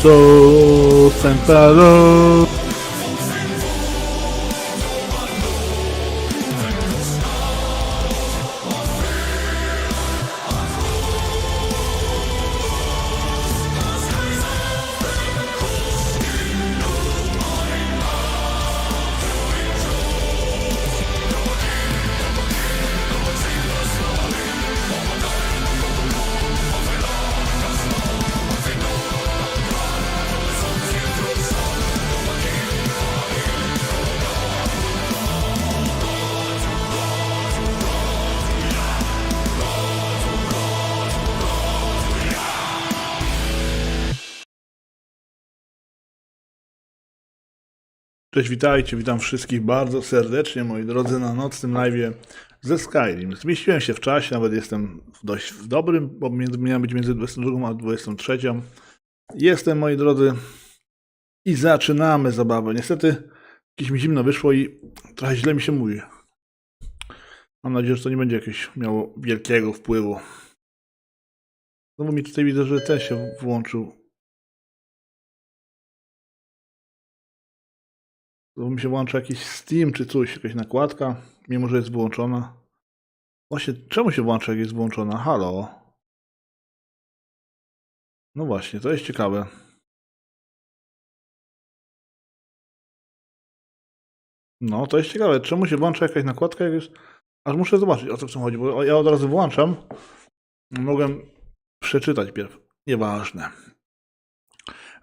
Jesús sentado Cześć, witajcie, witam wszystkich bardzo serdecznie, moi drodzy, na nocnym live'ie ze Skyrim. Zmieściłem się w czasie, nawet jestem w dość w dobrym, bo miałem być między 22 a 23. Jestem, moi drodzy, i zaczynamy zabawę. Niestety, jakieś mi zimno wyszło i trochę źle mi się mówi. Mam nadzieję, że to nie będzie jakieś miało wielkiego wpływu. Znowu mi tutaj widzę, że ten się włączył. To mi się włącza jakiś Steam czy coś, jakaś nakładka, mimo że jest wyłączona. Właśnie, czemu się włącza, jak jest włączona? Halo? No właśnie, to jest ciekawe. No, to jest ciekawe. Czemu się włącza jakaś nakładka, jak jest... Aż muszę zobaczyć, o co w tym chodzi, bo ja od razu włączam. Mogłem przeczytać pierw. Nieważne.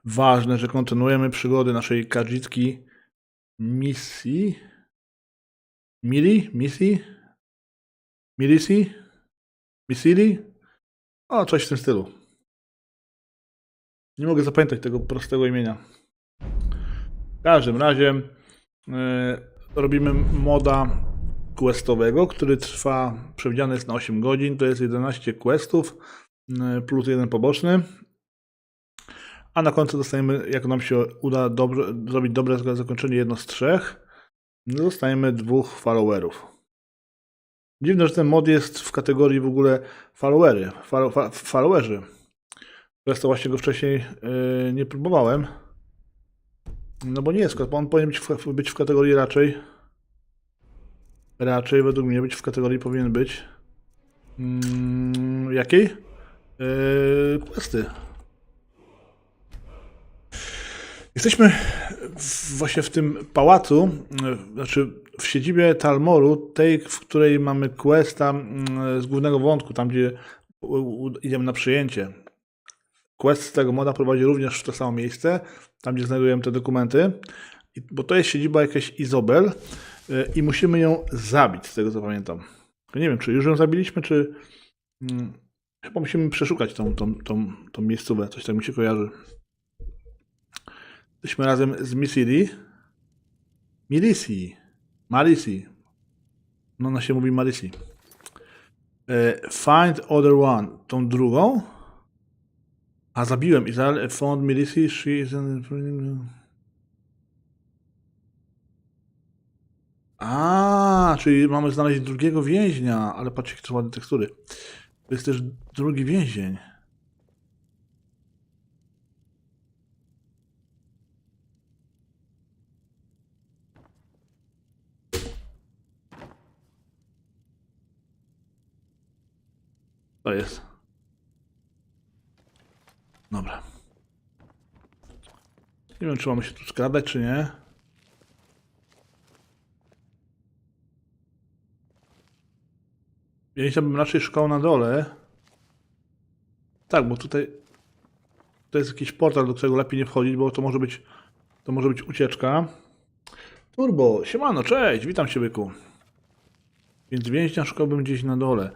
Ważne, że kontynuujemy przygody naszej kadzicki misji. Mili? Misji? Milisi? Misili? O, coś w tym stylu. Nie mogę zapamiętać tego prostego imienia. W każdym razie e, robimy moda questowego, który trwa, przewidziany jest na 8 godzin. To jest 11 questów e, plus jeden poboczny. A na końcu dostajemy, jak nam się uda dobrze, zrobić dobre zakończenie, jedno z trzech, no dostajemy dwóch followerów. Dziwne, że ten mod jest w kategorii w ogóle followery, followerzy. Przez to właśnie go wcześniej yy, nie próbowałem. No bo nie jest, bo on powinien być w, być w kategorii raczej. Raczej według mnie być w kategorii powinien być. Mm, jakiej? Yy, questy. Jesteśmy właśnie w tym pałacu, e, znaczy w siedzibie Talmoru, tej, w której mamy questa mm, z głównego wątku, tam gdzie idziemy na przyjęcie. Quest z tego moda prowadzi również w to samo miejsce, tam gdzie znajdujemy te dokumenty, bo to jest siedziba jakaś Izobel e, i musimy ją zabić, z tego co pamiętam. Nie wiem, czy już ją zabiliśmy, czy... mm, Chyba musimy przeszukać tą, tą, tą, tą coś tak mi się kojarzy. Jesteśmy razem z Misiri. Milisi. Marisi. No, ona się mówi Marisi. E, Find other one. Tą drugą. A zabiłem Izrael. Found Milisi. She is in... A, czyli mamy znaleźć drugiego więźnia. Ale patrzcie, jakie ładne tekstury. To jest też drugi więzień. To jest. Dobra. Nie wiem, czy mamy się tu skradać, czy nie. Ja bym raczej szukał na dole. Tak, bo tutaj to jest jakiś portal, do którego lepiej nie wchodzić, bo to może być to może być ucieczka. Turbo, siemano, cześć, witam cię, byku. Więc więźnia szukałbym gdzieś na dole.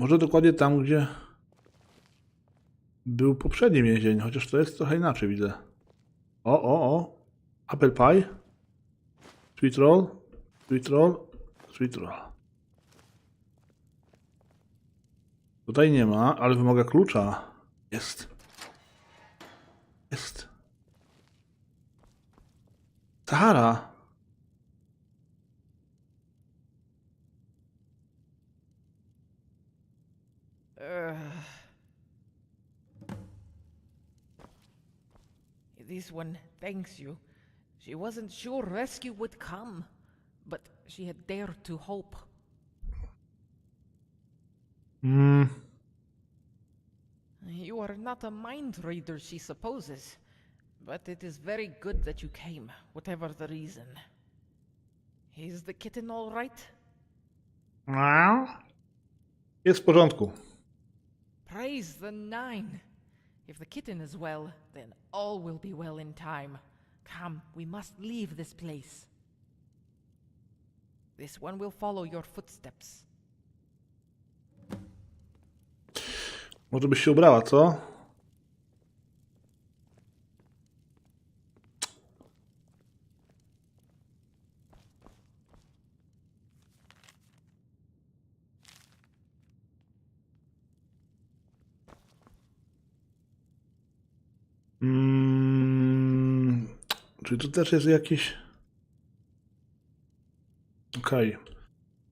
Może dokładnie tam, gdzie był poprzedni więzień, chociaż to jest trochę inaczej, widzę. O, o, o. Apple pie. Sweet roll. Sweet roll. Sweet roll. Tutaj nie ma, ale wymaga klucza. Jest. Jest. Sahara. This one thanks you. She wasn't sure rescue would come, but she had dared to hope. Mm, You are not a mind reader, she supposes, but it is very good that you came, whatever the reason. Is the kitten all right? Well, jest w porządku. Praise the nine. If the kitten is well, then all will be well in time. Come, we must leave this place. This one will follow your footsteps. Może byś się ubrała, co? Czyli tu też jest jakiś. Okej.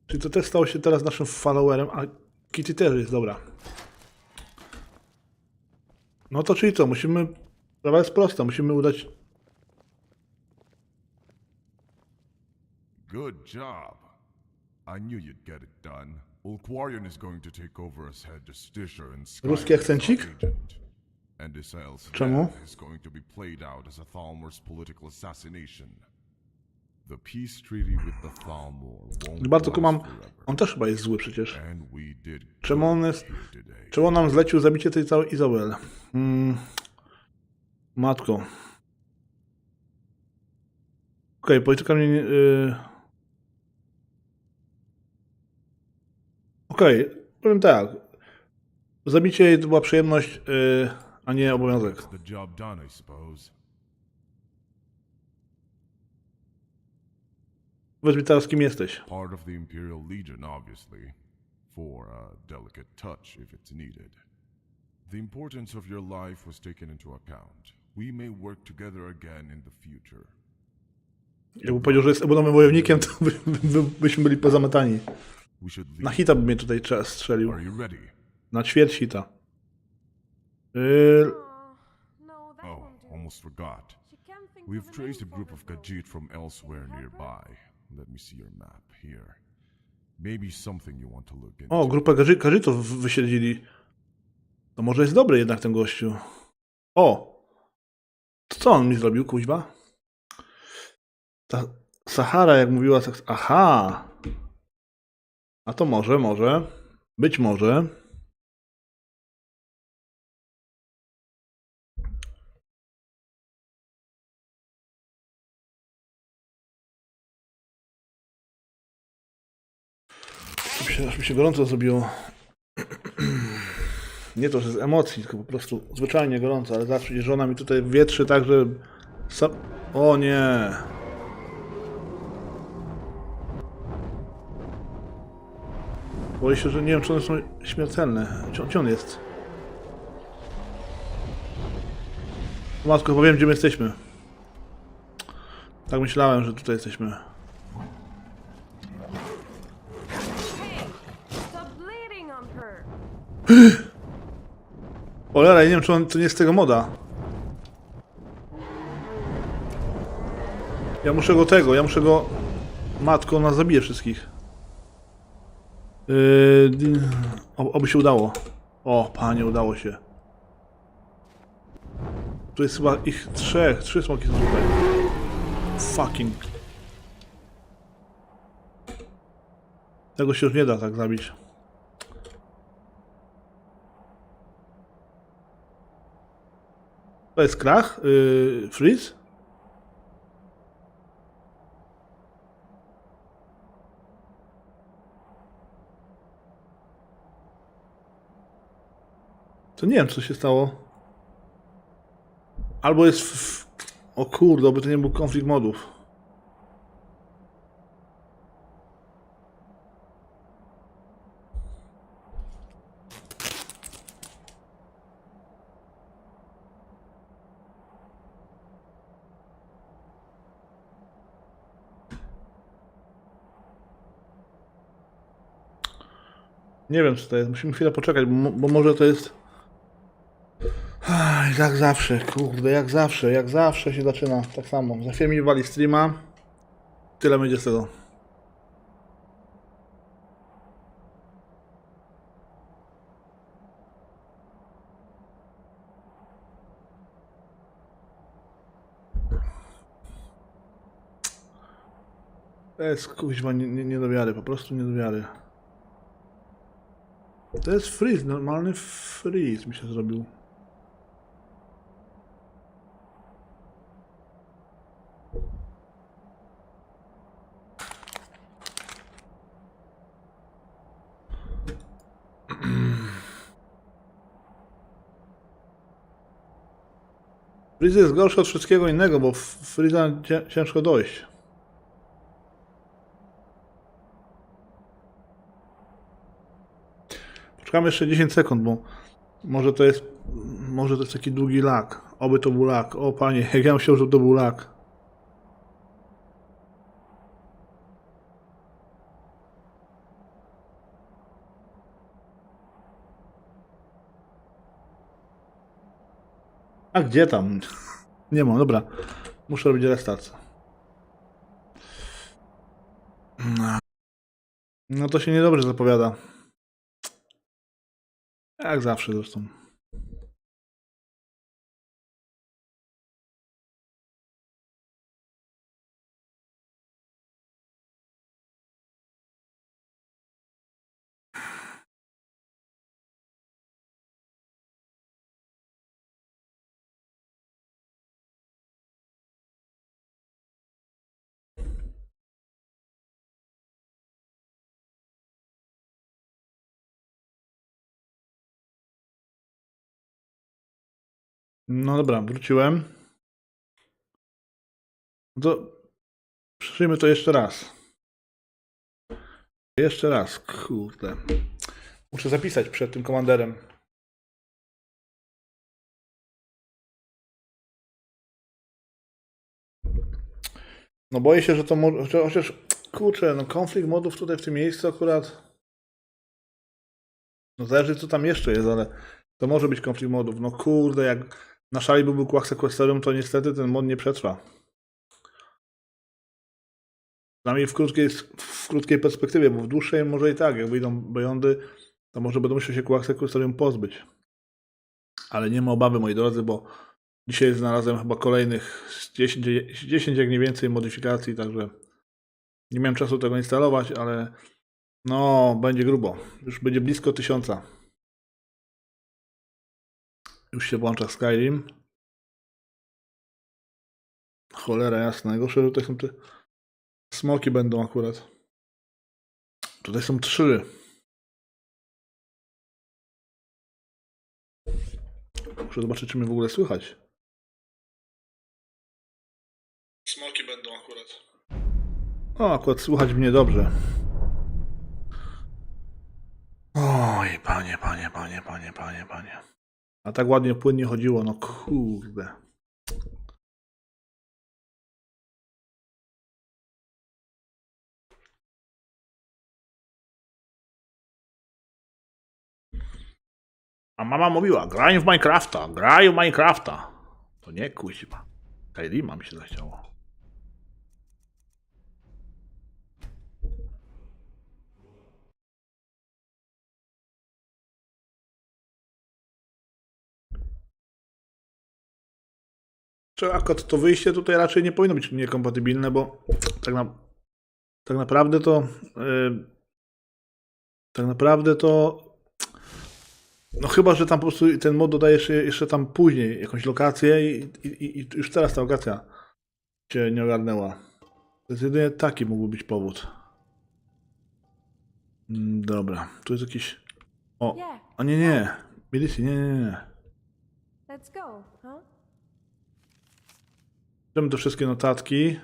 Czyli to też stało się teraz naszym followerem, a Kitty też jest, dobra. No to czyli co, musimy... Sprawa jest prosta, musimy udać... Good job. I knew you'd get it done. Ulquarian is going to take over as head justiciar and Sky Ruski akcencik? agent. Czemu? death is going to be played out as a Thalmor's political assassination. The peace treaty with the Thalmor won't Bardzo kumam, last forever. on też chyba jest zły przecież. And we did Czemu on jest... today. Czemu on nam zlecił zabicie tej całej Izabel? Mm. Matko. Okej, polityka mnie nie... Y... Okej, powiem tak. Zabicie jej to była przyjemność, y... a nie obowiązek. Powiedz mi teraz, kim jesteś. Part of the Imperial Legion, obviously. For a delicate touch, if it's needed. The importance of your life was taken into account. We may work together again in the future. Jakby powiedział, że jest ebonowym wojownikiem, to by, by, byśmy byli should Na hita by mnie tutaj strzelił. Na ćwierć hita. That Oh, almost forgot. We've traced a group of. Khajiit from elsewhere nearby. Let me see your map here. Maybe something you want to look into. o, grupę Karzytów wyśledzili. To może jest dobry jednak ten gościu. O! To co on mi zrobił, kuźba? Ta Sahara, jak mówiła... Saks- Aha! A to może, może. Być może. Się, gorąco zrobiło. Nie to, że z emocji, tylko po prostu zwyczajnie gorąco, ale zawsze gdzie żona mi tutaj wietrzy tak, że... O nie! Boję się, że nie wiem, czy one są śmiertelne. Gdzie, on jest? Matko, chyba wiem, gdzie my jesteśmy. Tak myślałem, że tutaj jesteśmy. Cholera, ja nie wiem, czy on to nie jest tego moda. Ja muszę go tego, ja muszę go... Matko, ona zabije wszystkich. Yy, oby się udało. O, panie, udało się. Tu jest chyba ich trzech, trzy smoki są tutaj. Fucking. Tego się już nie da tak zabić. To jest krach? Yy, freeze? To nie wiem, co się stało. Albo jest w... O kurde, by to nie był konflikt modów. Nie wiem, co to jest. Musimy chwilę poczekać, bo, bo może to jest... Jak zawsze, kurde, jak zawsze, jak zawsze się zaczyna tak samo. Za chwilę mi wali streama. Tyle będzie z tego. To jest kuźwa nie, nie, nie po prostu nie. To jest freeze, normalny freeze mi się zrobił. Freeze jest gorszy od wszystkiego innego, bo Freeza ciężko dojść. Poczekamy jeszcze 10 sekund, bo może to jest może to jest taki długi lag. Oby to był lag. O panie, jak ja myślał, że to był lag. A gdzie tam? Nie mam, dobra. Muszę robić restart. No to się niedobrze zapowiada. Jak zawsze zresztą. No dobra, wróciłem. No to przeżyjmy to jeszcze raz. Jeszcze raz, kurde. Muszę zapisać przed tym komanderem. No boję się, że to może, chociaż kurczę, no konflikt modów tutaj w tym miejscu akurat no zależy co tam jeszcze jest, ale to może być konflikt modów. No kurde, jak na szali byłby Quack Sequesterium, to niestety ten mod nie przetrwa. Przynajmniej w krótkiej, w krótkiej perspektywie, bo w dłuższej może i tak, jak wyjdą Beyondy, to może będą musiał się Quack Sequesterium pozbyć. Ale nie ma obawy, moi drodzy, bo dzisiaj znalazłem chyba kolejnych z 10, 10 jak nie więcej modyfikacji, także nie miałem czasu tego instalować, ale no, będzie grubo. Już będzie blisko tysiąca. Już się włącza Skyrim. Cholera jasna. Najgorsze, że tutaj są te smoki będą akurat. Tutaj są trzy. Muszę zobaczyć, czy mnie w ogóle słychać. Smoki będą akurat. O, akurat słychać mnie dobrze. Oj, panie, panie, panie, panie, panie, panie. A tak ładnie płynnie chodziło, no kurde. A mama mówiła, graj w Minecrafta, graj w Minecrafta. To nie kuźba. Skyrima mi się zachciało. Czy akurat to wyjście tutaj raczej nie powinno być niekompatybilne, bo tak, na, tak naprawdę to yy, tak naprawdę to no chyba, że tam po prostu ten mod dodaje jeszcze, jeszcze tam później jakąś lokację i, i, i już teraz ta lokacja cię nie ogarnęła. To jest jedynie taki mógłby być powód. Mm, Dobra, tu jest jakiś... O, a nie, nie. Milicji, nie, nie, nie. let's go, huh? Bierzemy te wszystkie notatki.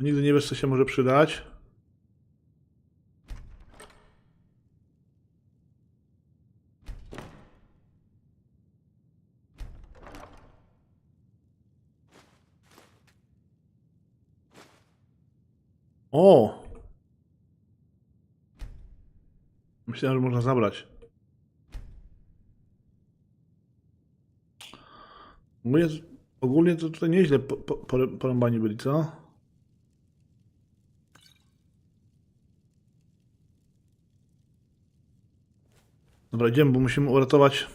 Nigdy nie wiesz, co się może przydać. O! Myślałem, że można zabrać. Ogólnie, ogólnie to tutaj nieźle po, po, byli, co? Dobra, idziemy, bo musimy uratować...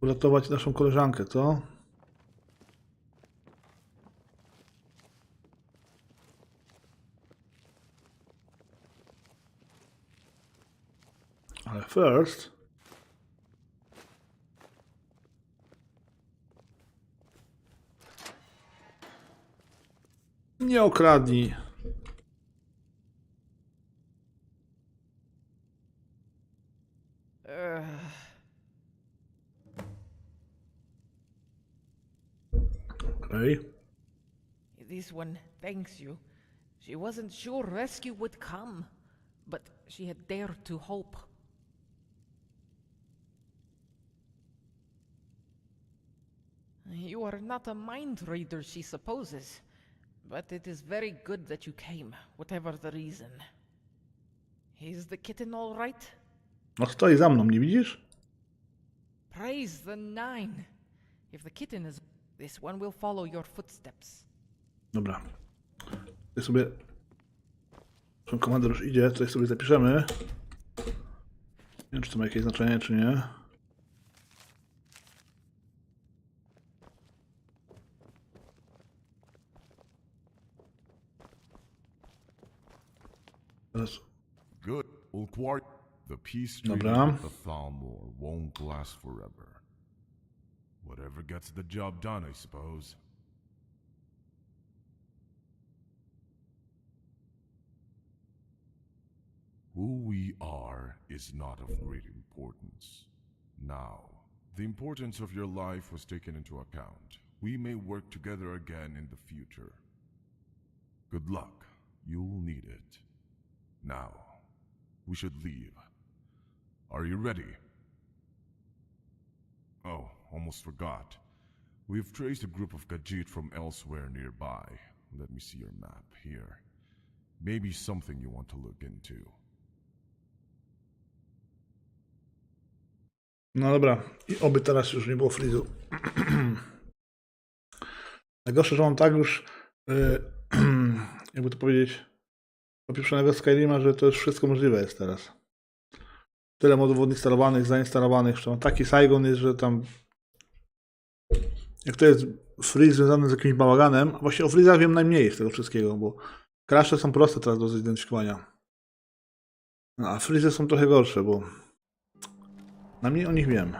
Uratować naszą koleżankę, co? Ale first... Nie okradnij. Ugh. Okej. This one thanks you. She wasn't sure rescue would come, but she had dared to hope. You are not a mind reader, she supposes, but it is very good that you came, whatever the reason. Is the kitten all right? No stoi za mną, nie widzisz? Praise the nine. If the kitten is, this one will follow your footsteps. Dobra. Tutaj sobie... Ten komandor już idzie, tutaj sobie zapiszemy. Nie wiem, czy to ma jakieś znaczenie, czy nie. Good. Ulquart, the peace treaty with the Thalmor won't last forever. Whatever gets the job done, I suppose. Who we are is not of great importance. Now, the importance of your life was taken into account. We may work together again in the future. Good luck. You'll need it. Now, we should leave. Are you ready? Oh, almost forgot. We've traced a group of Gajit from elsewhere nearby. Let me see your map here. Maybe something you want to look into. No dobra, i oby teraz już nie było frizu. Najgorsze, że mam tak już, y, jakby to powiedzieć, popieprzonego Skyrima, że to już wszystko możliwe jest teraz. Tyle modów odinstalowanych, zainstalowanych, że taki Saigon jest, że tam jak to jest freeze związany z jakimś bałaganem, a właściwie o freezach wiem najmniej z tego wszystkiego, bo crashe są proste teraz do zidentyfikowania. No, a freeze są trochę gorsze, bo na mnie o nich wiem.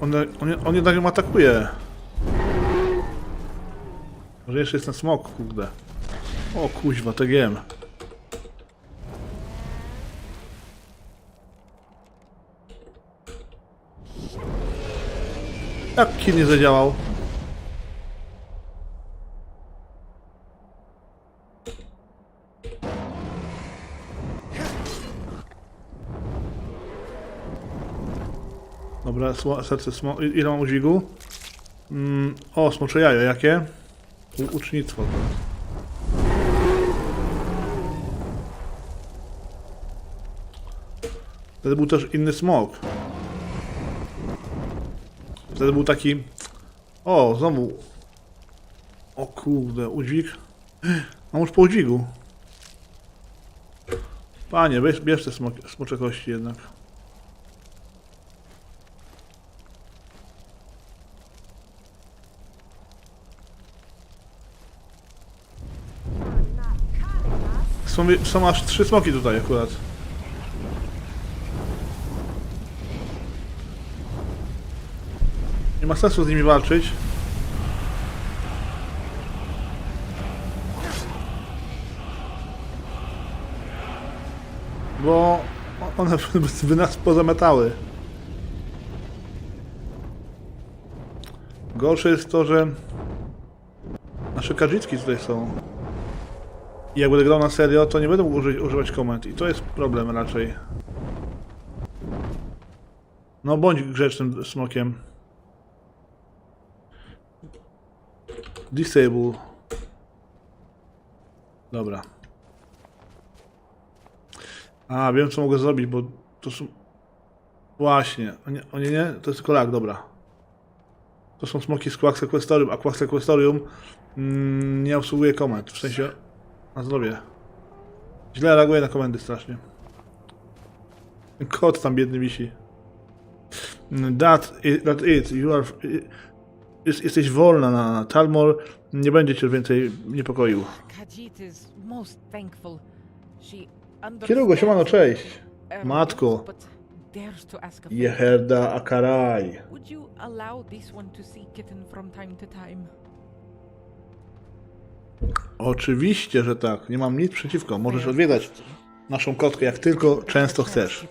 On, on, on jednak ją atakuje. Może jeszcze jest ten smok, kurde. O kuźwa, TGM. Jak nie zadziałał? Sło, serce smo... Ile mam udźwigu? Mm, o, smocze jajo, jakie? U, ucznictwo. Wtedy był też inny smok. Wtedy był taki... O, znowu... O kurde, udźwig. Mam już po udźwigu. Panie, bierz, bierz te smocze kości jednak. Są, są aż trzy smoki tutaj akurat. Nie ma sensu z nimi walczyć. Bo one by nas pozametały. Gorsze jest to, że nasze kadzicki tutaj są. I jak będę grał na serio, to nie będę mógł użyć, używać komend. I to jest problem raczej. No bądź grzecznym smokiem. Disable. Dobra. A, wiem co mogę zrobić, bo to są... Właśnie. O nie, o nie, nie? To jest tylko lag, dobra. To są smoki z Quack Sequestorium, a Quack Sequestorium mm, nie obsługuje komend, w sensie na zdrowie. Źle reaguje na komendy strasznie. Kot tam biedny wisi. That, i- that it, you are... Jest, jesteś wolna na Talmor, nie będzie cię więcej niepokoił. Kierugo, siemano, cześć. understands Matko. a. Jeherda Akaraj. Would you allow this one to see Kitten from time to time? Oczywiście, że tak. Nie mam nic przeciwko. Możesz odwiedzać naszą kotkę jak tylko często chcesz.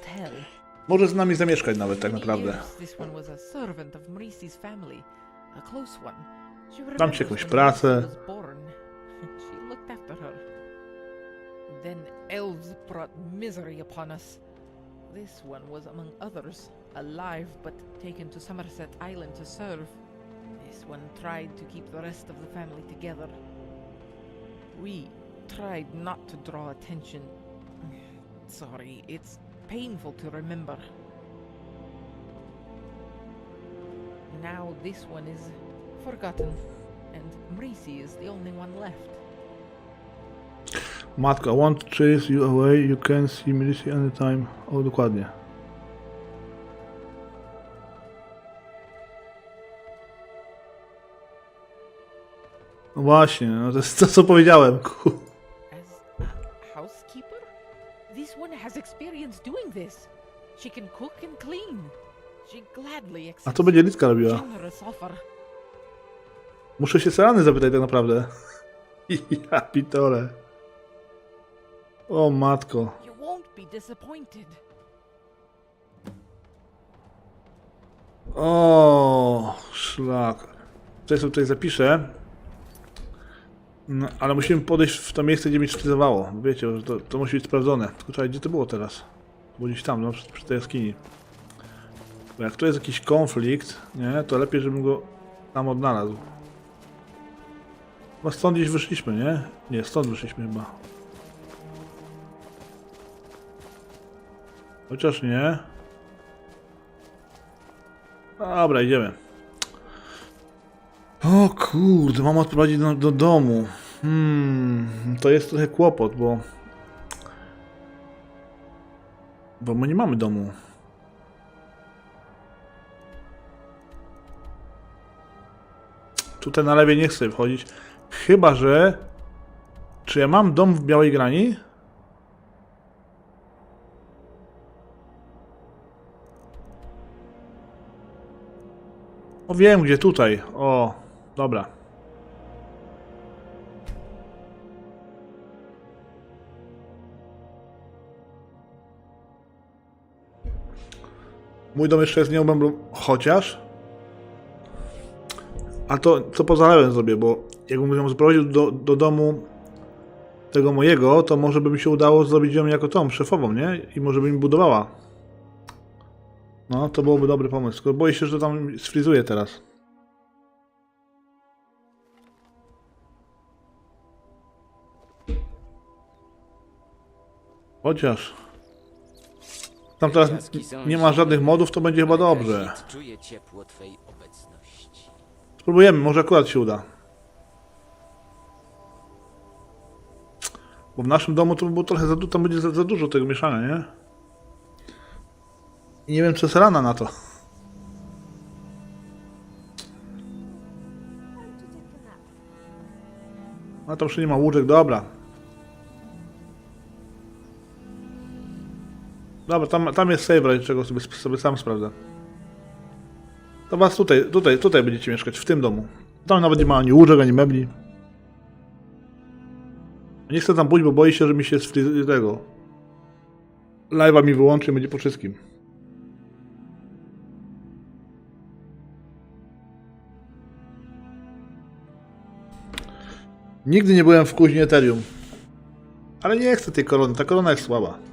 Możesz z nami zamieszkać nawet tak naprawdę. Dam ci jakąś pracę. Then elves brought misery upon us. This one was among others, alive but taken to Somerset Island to serve. This one tried to keep the rest of the family together. We tried not to draw attention. Sorry, it's painful to remember. Now this one is forgotten, and Mrisi is the only one left. Matko, I want to chase you away. You can see me anytime. O, dokładnie. No właśnie, no to jest to, co powiedziałem. As a housekeeper? This one has experience doing this. She can cook and clean. She gladly A accepts to będzie Litka robiła. generous offer. Muszę się Serany zapytać tak naprawdę. Ja pitole. O matko. You won't be disappointed. O, szlak. Coś sobie tutaj zapiszę. No, ale musimy podejść w to miejsce, gdzie mi sztyzowało. Bo Wiecie, że to, to musi być sprawdzone. Tylko czekaj, gdzie to było teraz? Było gdzieś tam, no, przy, przy tej jaskini. Bo jak tu jest jakiś konflikt, nie, to lepiej, żebym go tam odnalazł. Chyba stąd gdzieś wyszliśmy, nie? Nie, stąd wyszliśmy chyba. Chociaż nie. Dobra, idziemy. O kurde, mam odprowadzić do, do domu. Hmm, to jest trochę kłopot, bo... Bo my nie mamy domu. Tutaj na lewie nie chcę wchodzić. Chyba, że... Czy ja mam dom w Białej Grani? O, wiem gdzie tutaj. O, dobra. Mój dom jeszcze jest nieobrąblony, chociaż... A to, co poza lewem zrobię, bo jakbym ją zaprowadził do, do domu tego mojego, to może by mi się udało zrobić ją jako tą, szefową, nie? I może by mi budowała. No, to byłoby dobry pomysł, tylko boję się, że to tam sfrizuje teraz. Chociaż... Tam teraz nie ma żadnych modów, to będzie chyba dobrze. Ciepło obecności. Spróbujemy, może akurat się uda. Bo w naszym domu to by było trochę za, du- tam będzie za, za dużo tego mieszania, nie? I nie wiem, co jest rana na to. A. A tam jeszcze nie ma łóżek, dobra. Dobra, tam, tam jest save, czego sobie, sobie sam sprawdzę. To was tutaj, tutaj, tutaj będziecie mieszkać, w tym domu. Tam nawet nie ma ani łóżek, ani mebli. Nie chcę tam pójść, bo boję się, że mi się z tego... Live'a mi wyłączy i będzie po wszystkim. Nigdy nie byłem w kuźni Ethereum. Ale nie chcę tej korony, ta korona jest słaba.